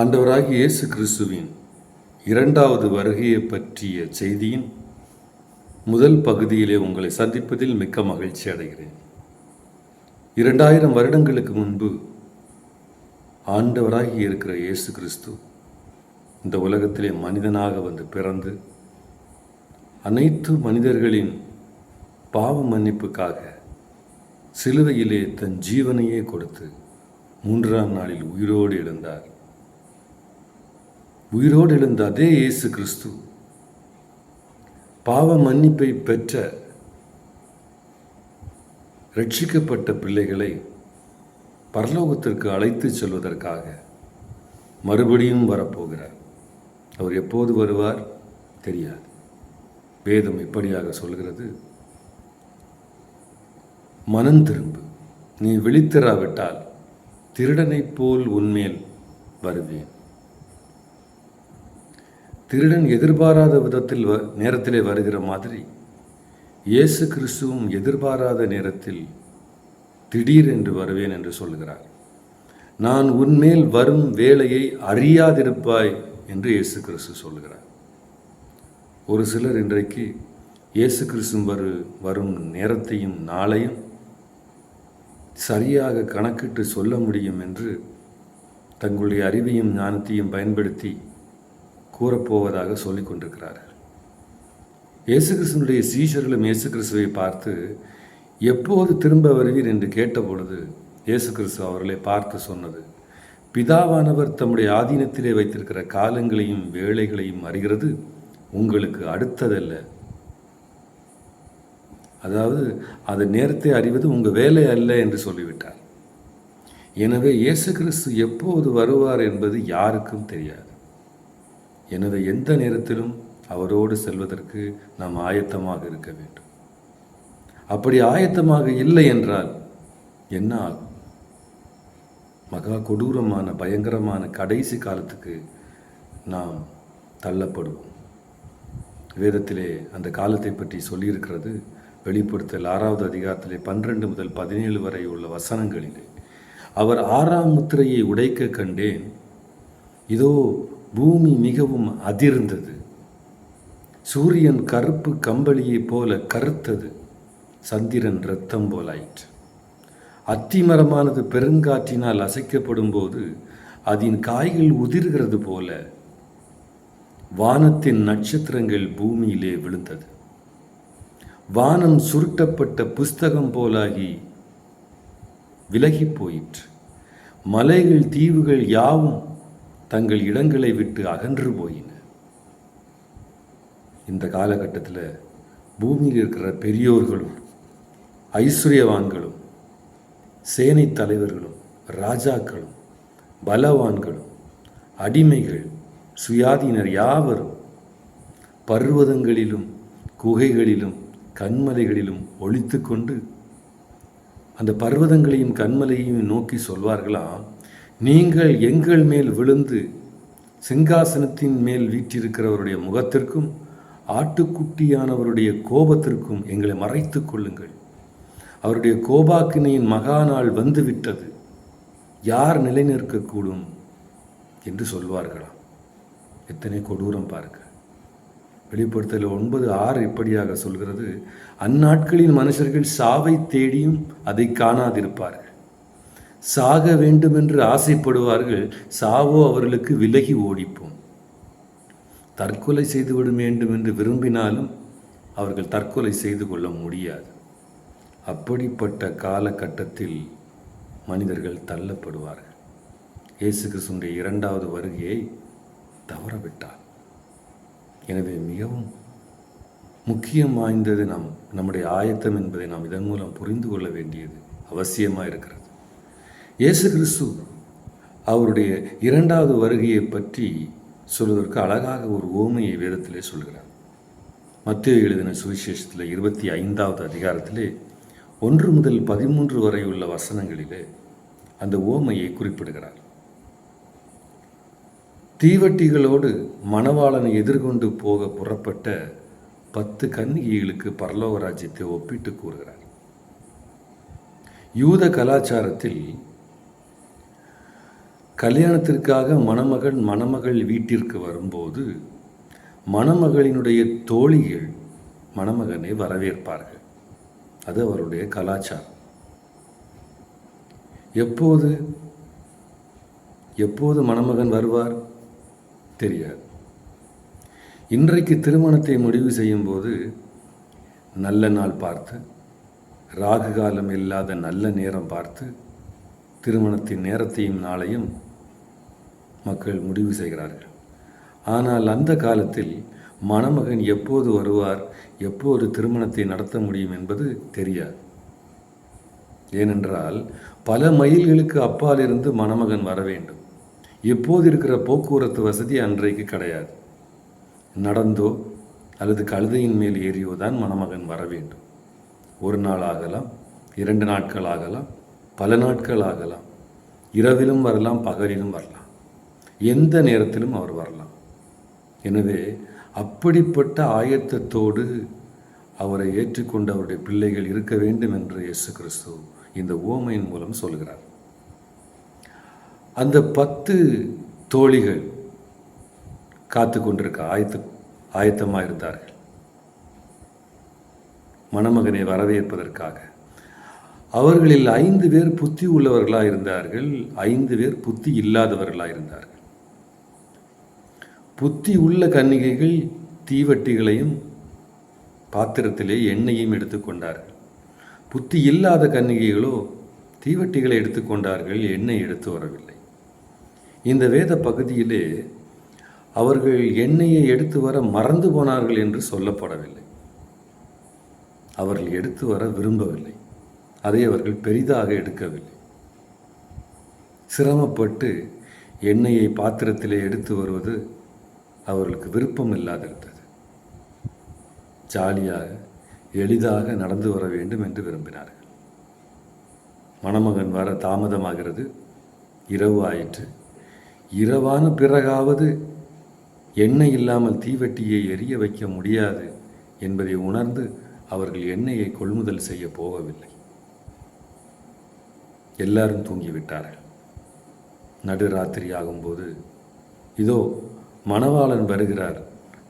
ஆண்டவராகிய இயேசு கிறிஸ்துவின் இரண்டாவது வருகையை பற்றிய செய்தியின் முதல் பகுதியிலே உங்களை சந்திப்பதில் மிக்க மகிழ்ச்சி அடைகிறேன். இரண்டாயிரம் வருடங்களுக்கு முன்பு ஆண்டவராகி இருக்கிற இயேசு கிறிஸ்து இந்த உலகத்திலே மனிதனாக வந்து பிறந்து அனைத்து மனிதர்களின் பாவ மன்னிப்புக்காக சிலுவையிலே தன் ஜீவனையே கொடுத்து மூன்றாம் நாளில் உயிரோடு எழுந்தார். உயிரோடு எழுந்த அதே இயேசு கிறிஸ்து. பாவ மன்னிப்பை பெற்ற ரட்சிக்கப்பட்ட பிள்ளைகளை பரலோகத்திற்கு அழைத்து செல்வதற்காக மறுபடியும் வரப்போகிறார். அவர் எப்போது வருவார் தெரியாது. வேதம் இப்படியாக சொல்கிறது. மனம் திரும்பு. நீ விழித்திராவிட்டால் திருடனைப் போல் உன்மேல் வருவேன். திருடன் எதிர்பாராத விதத்தில் வ நேரத்திலே வருகிற மாதிரி இயேசு கிறிஸ்துவும் எதிர்பாராத நேரத்தில் திடீர் என்று வருவேன் என்று சொல்கிறார் நான் உன்மேல் வரும் வேலையை அறியாதிருப்பாய் என்று இயேசு கிறிஸ்து சொல்கிறார் ஒரு சிலர் இன்றைக்கு இயேசு கிறிஸ்து வரு வரும் நேரத்தையும் நாளையும் சரியாக கணக்கிட்டு சொல்ல முடியும் என்று தங்களுடைய அறிவையும் ஞானத்தையும் பயன்படுத்தி கூறப்போவதாக சொல்லி கொண்டிருக்கிறார். இயேசு கிறிஸ்துனுடைய சீஷர்களும் இயேசு கிறிஸ்துவை பார்த்து எப்போது திரும்ப வருவீர்? என்று கேட்டபொழுது இயேசு கிறிஸ்து அவர்களை பார்த்து சொன்னது பிதாவானவர் தம்முடைய ஆதீனத்திலே வைத்திருக்கிற காலங்களையும் வேலைகளையும் அறிகிறது உங்களுக்கு அடுத்ததல்ல. அதாவது அது நேரத்தை அறிவது உங்கள் வேலை அல்ல என்று சொல்லிவிட்டார். எனவே இயேசு கிறிஸ்து எப்போது வருவார் என்பது யாருக்கும் தெரியாது. எனது எந்த நேரத்திலும் அவரோடு செல்வதற்கு நாம் ஆயத்தமாக இருக்க வேண்டும். அப்படி ஆயத்தமாக இல்லை என்றால் என்ன ஆகும் மகா கொடூரமான பயங்கரமான கடைசி காலத்துக்கு நாம் தள்ளப்படுவோம். வேதத்திலே அந்த காலத்தை பற்றி சொல்லியிருக்கிறது. வெளிப்படுத்தல் ஆறாவது அதிகாரத்திலே பன்னிரண்டு முதல் பதினேழு வரை உள்ள வசனங்களிலே அவர் ஆறாம் முத்திரையை உடைக்க கண்டேன். இதோ பூமி மிகவும் அதிர்ந்தது. சூரியன் கருப்பு கம்பளியைப் போல கருத்தது. சந்திரன் இரத்தம் போலாயிற்று அத்திமரமானது பெருங்காற்றினால் அசைக்கப்படும் போது அதன் காய்கள் உதிர்கிறது போல வானத்தின் நட்சத்திரங்கள் பூமியிலே விழுந்தது. வானம் சுருட்டப்பட்ட புஸ்தகம் போலாகி விலகி போயிற்று. மலைகள் தீவுகள் யாவும் தங்கள் இடங்களை விட்டு அகன்று போயின. இந்த காலகட்டத்தில் பூமியில் இருக்கிற பெரியோர்களும் ஐஸ்வர்யவான்களும் சேனை தலைவர்களும் ராஜாக்களும் பலவான்களும் அடிமைகள் சுயாதீனர் யாவரும் பர்வதங்களிலும் குகைகளிலும் கண்மலைகளிலும் ஒழித்து கொண்டு அந்த பர்வதங்களையும் கண்மலையையும் நோக்கி சொல்வார்களாம். நீங்கள் எங்கள் மேல் விழுந்து சிங்காசனத்தின் மேல் வீற்றிருக்கிறவருடைய முகத்திற்கும் ஆட்டுக்குட்டியானவருடைய கோபத்திற்கும் எங்களை மறைத்து கொள்ளுங்கள். அவருடைய கோபாக்கினையின் மகா நாள் வந்துவிட்டது. யார் நிலைநிற்கக்கூடும் என்று சொல்வார்களாம். எத்தனை கொடூரம் பாருங்க. வெளிப்படுத்தல ஒன்பது ஆறு இப்படியாக சொல்கிறது. அந்நாட்களின் மனுஷர்கள் சாவை தேடியும் அதை காணாதிருப்பார்கள். சாக வேண்டும் என்று ஆசைப்படுவார்கள் சாவோ அவர்களுக்கு விலகி ஓடிப்போம். தற்கொலை செய்துவிட வேண்டும் என்று விரும்பினாலும் அவர்கள் தற்கொலை செய்து கொள்ள முடியாது. அப்படிப்பட்ட காலகட்டத்தில் மனிதர்கள் தள்ளப்படுவார்கள். இயேசு கிறிஸ்துடைய இரண்டாவது வருகையை தவறவிட்டார். எனவே மிகவும் முக்கியம் வாய்ந்தது நம் நம்முடைய ஆயத்தம் என்பதை நாம் இதன் மூலம் புரிந்து கொள்ள வேண்டியது அவசியமாக இருக்கிறது இயேசு கிறிஸ்து அவருடைய இரண்டாவது வருகையை பற்றி சொல்வதற்கு அழகாக ஒரு ஓமையை வேதத்திலே சொல்கிறார். மத்திய எழுதின சுவிசேஷத்தில் இருபத்தி ஐந்தாவது அதிகாரத்திலே ஒன்று முதல் பதிமூன்று வரை உள்ள வசனங்களிலே அந்த ஓமையை குறிப்பிடுகிறார். தீவட்டிகளோடு மணவாளனை எதிர்கொண்டு போக புறப்பட்ட பத்து கன்னிகைகளுக்கு பரலோக ராஜ்யத்தை ஒப்பிட்டு கூறுகிறார். யூத கலாச்சாரத்தில் கல்யாணத்திற்காக மணமகன் மணமகள் வீட்டிற்கு வரும்போது மணமகளினுடைய தோழிகள் மணமகனை வரவேற்பார்கள். அது அவருடைய கலாச்சாரம். எப்போது? எப்போது மணமகன் வருவார்? தெரியாது. இன்றைக்கு திருமணத்தை முடிவு செய்யும்போது நல்ல நாள் பார்த்து ராகு காலம் இல்லாத நல்ல நேரம் பார்த்து திருமணத்தின் நேரத்தையும் நாளையும் மக்கள் முடிவு செய்கிறார்கள். ஆனால் அந்த காலத்தில் மணமகன் எப்போது வருவார் எப்போது திருமணத்தை நடத்த முடியும் என்பது தெரியாது. ஏனென்றால் பல மைல்களுக்கு அப்பால் இருந்து மணமகன் வர வேண்டும். எப்போது இருக்கிற போக்குவரத்து வசதி அன்றைக்கு கிடையாது. நடந்தோ அல்லது கழுதையின் மேல் ஏறியோ தான் மணமகன் வர வேண்டும். ஒரு நாள் ஆகலாம் இரண்டு நாட்கள் ஆகலாம் பல நாட்கள் ஆகலாம். இரவிலும் வரலாம் பகலிலும் வரலாம். எந்த நேரத்திலும் அவர் வரலாம். எனவே அப்படிப்பட்ட ஆயத்தத்தோடு அவரை ஏற்றுக்கொண்ட அவருடைய பிள்ளைகள் இருக்க வேண்டும் என்று இயேசு கிறிஸ்து இந்த ஓமையின் மூலம் சொல்கிறார். அந்த பத்து தோழிகள் காத்து கொண்டிருக்க ஆயத்த ஆயத்தமாக இருந்தார்கள் மணமகனை வரவேற்பதற்காக. அவர்களில் ஐந்து பேர் புத்தி உள்ளவர்களாக இருந்தார்கள் ஐந்து பேர் புத்தி இல்லாதவர்களாக இருந்தார்கள் புத்தி உள்ள கன்னிகைகள் தீவட்டிகளையும் பாத்திரத்திலே எண்ணெயையும் எடுத்துக்கொண்டார்கள் புத்தி இல்லாத கன்னிகைகளோ தீவட்டிகளை எடுத்துக்கொண்டார்கள் எண்ணெய் எடுத்து வரவில்லை. இந்த வேத பகுதியிலே அவர்கள் எண்ணெயை எடுத்து வர மறந்து போனார்கள் என்று சொல்லப்படவில்லை. அவர்கள் எடுத்து வர விரும்பவில்லை. அதை அவர்கள் பெரிதாக எடுக்கவில்லை. சிரமப்பட்டு எண்ணெயை பாத்திரத்திலே எடுத்து வருவது அவர்களுக்கு விருப்பம் இல்லாதிருந்தது. ஜாலியாக எளிதாக நடந்து வர வேண்டும் என்று விரும்பினார்கள். மணமகன் வர தாமதமாகிறது. இரவு ஆயிற்று. இரவான பிறகாவது எண்ணெய் இல்லாமல் தீவெட்டியை எரிய வைக்க முடியாது என்பதை உணர்ந்து அவர்கள் எண்ணெயை கொள்முதல் செய்ய போகவில்லை. எல்லாரும் தூங்கிவிட்டார்கள். நடுராத்திரி ஆகும்போது இதோ மணவாளன் வருகிறார்.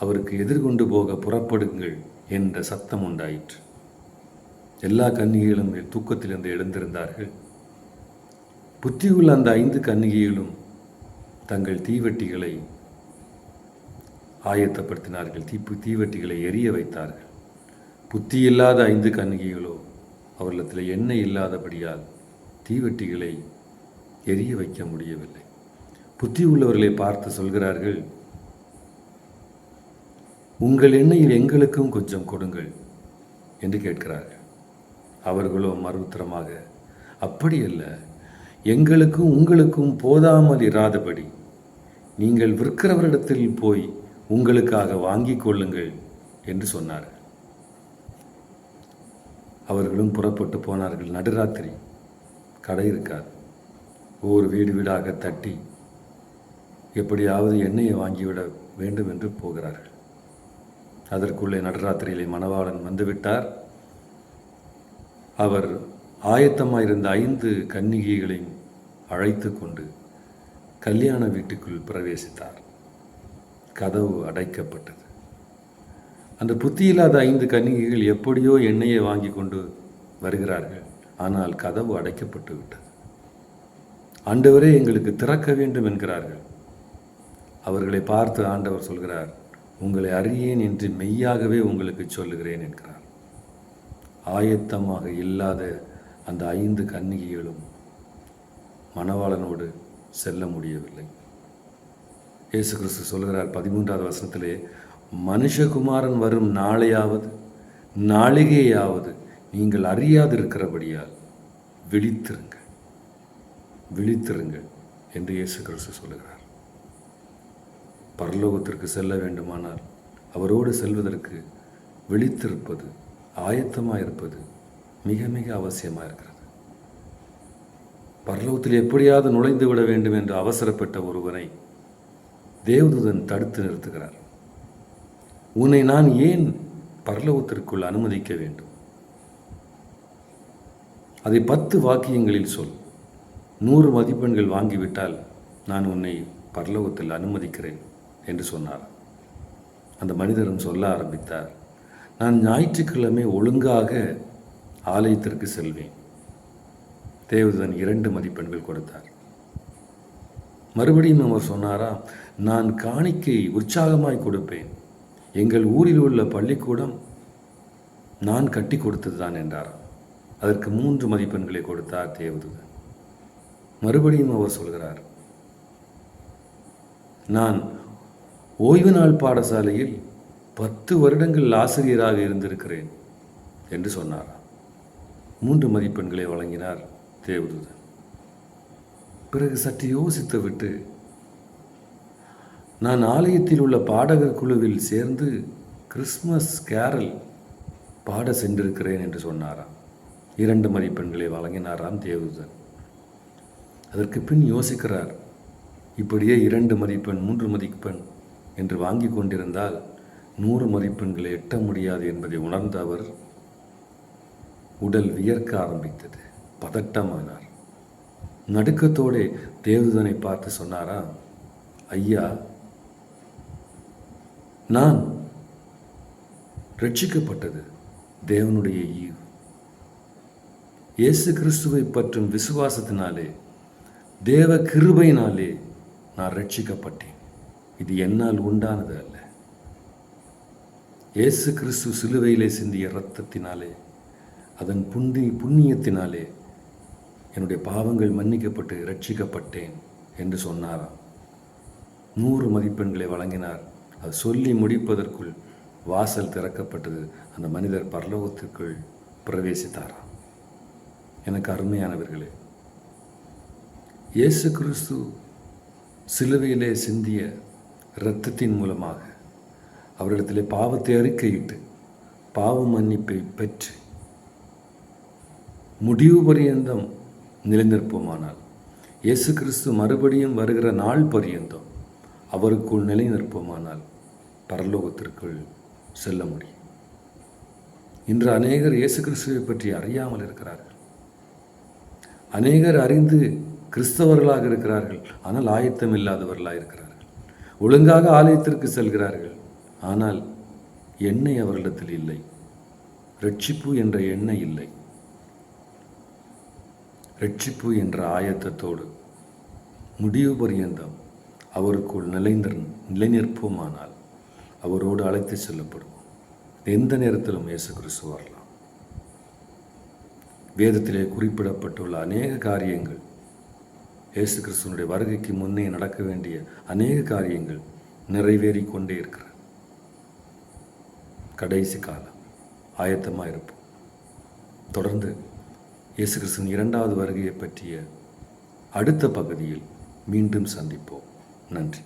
அவருக்கு எதிர்கொண்டு போக புறப்படுங்கள் என்ற சத்தம் உண்டாயிற்று. எல்லா கன்னிகைகளும் தூக்கத்திலிருந்து எழுந்திருந்தார்கள். புத்தியுள்ள அந்த ஐந்து கன்னிகைகளும் தங்கள் தீவெட்டிகளை ஆயத்தப்படுத்தினார்கள். தீப்பு தீவெட்டிகளை எரிய வைத்தார்கள். புத்தி இல்லாத ஐந்து கன்னிகைகளோ அவர்களிடத்தில் எண்ணெய் இல்லாதபடியால் தீவெட்டிகளை எரிய வைக்க முடியவில்லை. புத்தி உள்ளவர்களை பார்த்து சொல்கிறார்கள் உங்கள் எண்ணெயில் எங்களுக்கும் கொஞ்சம் கொடுங்கள் என்று கேட்கிறார்கள். அவர்களோ மறுத்திரமாக அப்படியல்ல எங்களுக்கும் உங்களுக்கும் போதாமல் இராதபடி நீங்கள் விற்கிறவரிடத்தில் போய் உங்களுக்காக வாங்கிக் கொள்ளுங்கள் என்று சொன்னார் அவர்களும் புறப்பட்டு போனார்கள். நடுராத்திரி கடை இருக்காது. ஒவ்வொரு வீடு வீடாக தட்டி எப்படியாவது எண்ணெயை வாங்கிவிட வேண்டும் என்று போகிறார்கள். அதற்குள்ளே நடராத்திரியிலே மணவாளன் வந்துவிட்டார். அவர் ஆயத்தமாயிருந்த ஐந்து கன்னிகைகளையும் அழைத்து கொண்டு கல்யாண வீட்டுக்குள் பிரவேசித்தார். கதவு அடைக்கப்பட்டது. அந்த புத்தியில்லாத ஐந்து கன்னிகைகள் எப்படியோ எண்ணெயை வாங்கி கொண்டு வருகிறார்கள். ஆனால் கதவு அடைக்கப்பட்டு விட்டது. ஆண்டவரே எங்களுக்கு திறக்க வேண்டும் என்கிறார்கள். அவர்களை பார்த்து ஆண்டவர் சொல்கிறார் உங்களை அறியேன் என்று மெய்யாகவே உங்களுக்கு சொல்லுகிறேன் என்கிறார். ஆயத்தமாக இல்லாத அந்த ஐந்து கன்னிகைகளும் மணவாளனோடு செல்ல முடியவில்லை. இயேசு கிறிஸ்து சொல்கிறார் பதிமூன்றாவது வசனத்திலே மனுஷகுமாரன் வரும் நாளையாவது நாளிகையாவது நீங்கள் அறியாதிருக்கிறபடியால் விழித்திருங்கள் விழித்திருங்கள் என்று இயேசு கிறிஸ்து சொல்லுகிறார். பரலோகத்திற்கு செல்ல வேண்டுமானால் அவரோடு செல்வதற்கு விழித்திருப்பது ஆயத்தமாக இருப்பது மிக மிக அவசியமாக இருக்கிறது பரலோகத்தில் எப்படியாவது நுழைந்து விட வேண்டும் என்று அவசரப்பட்ட ஒருவனை தேவதூதன் தடுத்து நிறுத்துகிறார். உன்னை நான் ஏன் பரலோகத்திற்குள் அனுமதிக்க வேண்டும்? அதை பத்து வாக்கியங்களில் சொல். நூறு மதிப்பெண்கள் வாங்கிவிட்டால் நான் உன்னை பரலோகத்தில் அனுமதிக்கிறேன். என்று சொன்னார். அந்த மனிதரும் சொல்ல ஆரம்பித்தார் நான் ஞாயிற்றுக்கிழமை ஒழுங்காக ஆலயத்திற்கு செல்வேன். தேவதன் இரண்டு மதிப்பெண்கள் கொடுத்தார். மறுபடியும் அவர் சொன்னாரா நான் காணிக்கை உற்சாகமாய் கொடுப்பேன். எங்கள் ஊரில் உள்ள பள்ளிக்கூடம் நான் கட்டி கொடுத்ததுதான் என்றார். அதற்கு மூன்று மதிப்பெண்களை கொடுத்தார் தேவதூதன். மறுபடியும் அவர் சொல்கிறார் நான் ஓய்வு நாள் பாடசாலையில் பத்து வருடங்கள் ஆசிரியராக இருந்திருக்கிறேன் என்று சொன்னார். மூன்று மதிப்பெண்களை வழங்கினார் தேவதூதன். பிறகு சற்று யோசித்துவிட்டு நான் ஆலயத்தில் உள்ள பாடகர் குழுவில் சேர்ந்து கிறிஸ்மஸ் கேரல் பாட சென்றிருக்கிறேன் என்று சொன்னாராம் இரண்டு மதிப்பெண்களை வழங்கினாராம் தேவதூதன். அதற்கு பின் யோசிக்கிறார் இப்படியே இரண்டு மதிப்பெண் மூன்று மதிப்பெண் என்று வாங்கி கொண்டிருந்தால் நூறு மதிப்பெண்களை எட்ட முடியாது என்பதை உணர்ந்த அவர் உடல் வியர்க்க ஆரம்பித்தது. பதட்டமானார். நடுக்கத்தோடே தேவதனை பார்த்து சொன்னாரா ஐயா நான் ரட்சிக்கப்பட்டது தேவனுடைய ஈவு. இயேசு கிறிஸ்துவை பற்றும் விசுவாசத்தினாலே தேவ கிருபையினாலே நான் ரட்சிக்கப்பட்டேன். இது என்னால் உண்டானது அல்ல. இயேசு கிறிஸ்து சிலுவையிலே சிந்திய இரத்தத்தினாலே அதன் புண்டி புண்ணியத்தினாலே என்னுடைய பாவங்கள் மன்னிக்கப்பட்டு ரட்சிக்கப்பட்டேன் என்று சொன்னாராம். நூறு மதிப்பெண்களை வழங்கினார். அது சொல்லி முடிப்பதற்குள் வாசல் திறக்கப்பட்டது. அந்த மனிதர் பரலோகத்திற்குள் பிரவேசித்தாராம். எனக்கு அருமையானவர்களே இயேசு கிறிஸ்து சிலுவையிலே சிந்திய இரத்தத்தின் மூலமாக அவரிடத்திலே பாவத்தை அறிக்கையிட்டு பாவ மன்னிப்பை பெற்று முடிவு பரியந்தம் நிலைநிற்போமானால் இயேசு கிறிஸ்து மறுபடியும் வருகிற நாள் பரியந்தம் அவருக்குள் நிலைநிற்போமானால் பரலோகத்திற்குள் செல்ல முடியும். இன்று அநேகர் இயேசு கிறிஸ்துவை பற்றி அறியாமல் இருக்கிறார்கள். அநேகர் அறிந்து கிறிஸ்தவர்களாக இருக்கிறார்கள். ஆனால் ஆயத்தம் இல்லாதவர்களாக இருக்கிறார்கள் ஒழுங்காக ஆலயத்திற்கு செல்கிறார்கள். ஆனால் எண்ணெய் அவர்களிடத்தில் இல்லை. ரட்சிப்பு என்ற எண்ணெய் இல்லை. ரட்சிப்பு என்ற ஆயத்தத்தோடு முடிவு பரியந்தம் அவருக்குள் நிலைந்த நிலைநிற்போமானால் அவரோடு அழைத்து செல்லப்படுவோம் எந்த நேரத்திலும் இயேசு கிறிஸ்து வரலாம். வேதத்திலே குறிப்பிடப்பட்டுள்ள அநேக காரியங்கள் இயேசு கிறிஸ்துவனுடைய வருகைக்கு முன்னே நடக்க வேண்டிய அநேக காரியங்கள் நிறைவேறி கொண்டே இருக்கிறது. கடைசி காலம் ஆயத்தமாக இருப்போம். தொடர்ந்து இயேசு கிறிஸ்துவின் இரண்டாவது வருகையை பற்றிய அடுத்த பகுதியில் மீண்டும் சந்திப்போம். நன்றி.